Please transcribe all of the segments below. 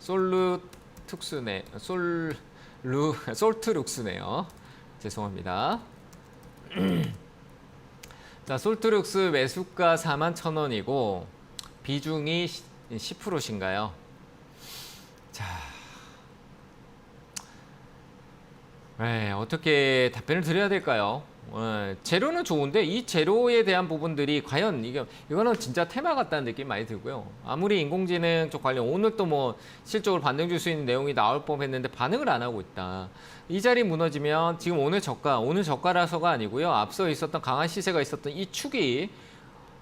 솔루특수네 솔루 솔트룩스네요. 죄송합니다. 자, 솔트룩스 매수가 4만 1,000원이고 비중이 10%신가요? 자. 네, 어떻게 답변을 드려야 될까요? 예, 재료는 좋은데 이 재료에 대한 부분들이 과연 이게 이거는 진짜 테마 같다는 느낌 이 많이 들고요. 아무리 인공지능 쪽 관련 오늘 또 뭐 실적으로 반등 줄 수 있는 내용이 나올 법했는데 반응을 안 하고 있다. 이 자리 무너지면 지금 오늘 저가 오늘 저가라서가 아니고요. 앞서 있었던 강한 시세가 있었던 이 축이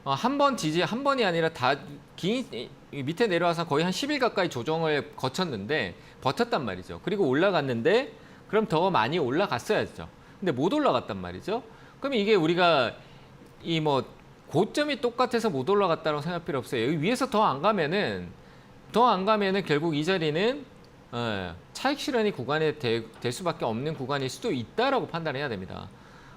어, 한번 지지 한 번이 아니라 다 긴 밑에 내려와서 거의 한 10일 가까이 조정을 거쳤는데 버텼단 말이죠. 그리고 올라갔는데 그럼 더 많이 올라갔어야죠. 근데 못 올라갔단 말이죠. 그럼 이게 우리가 이 뭐 고점이 똑같아서 못 올라갔다고 생각할 필요 없어요. 여기 위에서 더 안 가면은 더 안 가면은 결국 이 자리는 어, 차익 실현이 구간에 될, 될 수밖에 없는 구간일 수도 있다라고 판단해야 됩니다.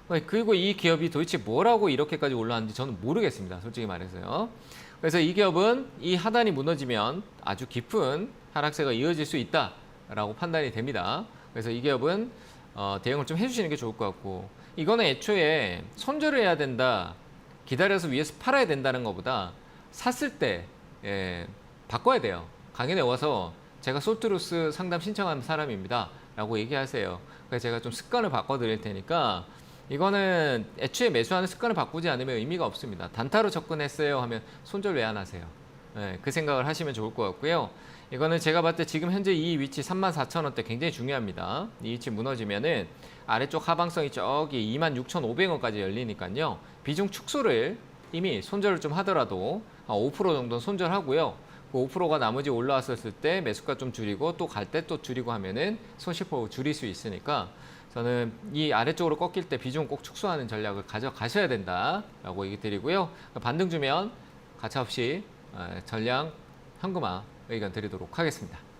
어, 그리고 이 기업이 도대체 뭐라고 이렇게까지 올라왔는지 저는 모르겠습니다. 솔직히 말해서요. 그래서 이 기업은 이 하단이 무너지면 아주 깊은 하락세가 이어질 수 있다라고 판단이 됩니다. 그래서 이 기업은 어, 대응을 좀 해주시는 게 좋을 것 같고 이거는 애초에 손절을 해야 된다 기다려서 위에서 팔아야 된다는 것보다 샀을 때 예, 바꿔야 돼요. 강연에 와서 제가 솔트루스 상담 신청한 사람입니다 라고 얘기하세요. 그래서 제가 좀 습관을 바꿔 드릴 테니까 이거는 애초에 매수하는 습관을 바꾸지 않으면 의미가 없습니다. 단타로 접근했어요 하면 손절 왜 안 하세요 예, 그 생각을 하시면 좋을 것 같고요. 이거는 제가 봤을 때 지금 현재 이 위치 34,000원대 굉장히 중요합니다. 이 위치 무너지면은 아래쪽 하방성이 저기 26,500원까지 열리니까요. 비중 축소를 이미 손절을 좀 하더라도 한5% 정도는 손절하고요. 그 5%가 나머지 올라왔었을 때 매수가 좀 줄이고 또 갈 때 또 줄이고 하면은 손실폭을 줄일 수 있으니까 저는 이 아래쪽으로 꺾일 때 비중 꼭 축소하는 전략을 가져가셔야 된다라고 얘기 드리고요. 반등 주면 가차없이 어, 전량 현금화 의견 드리도록 하겠습니다.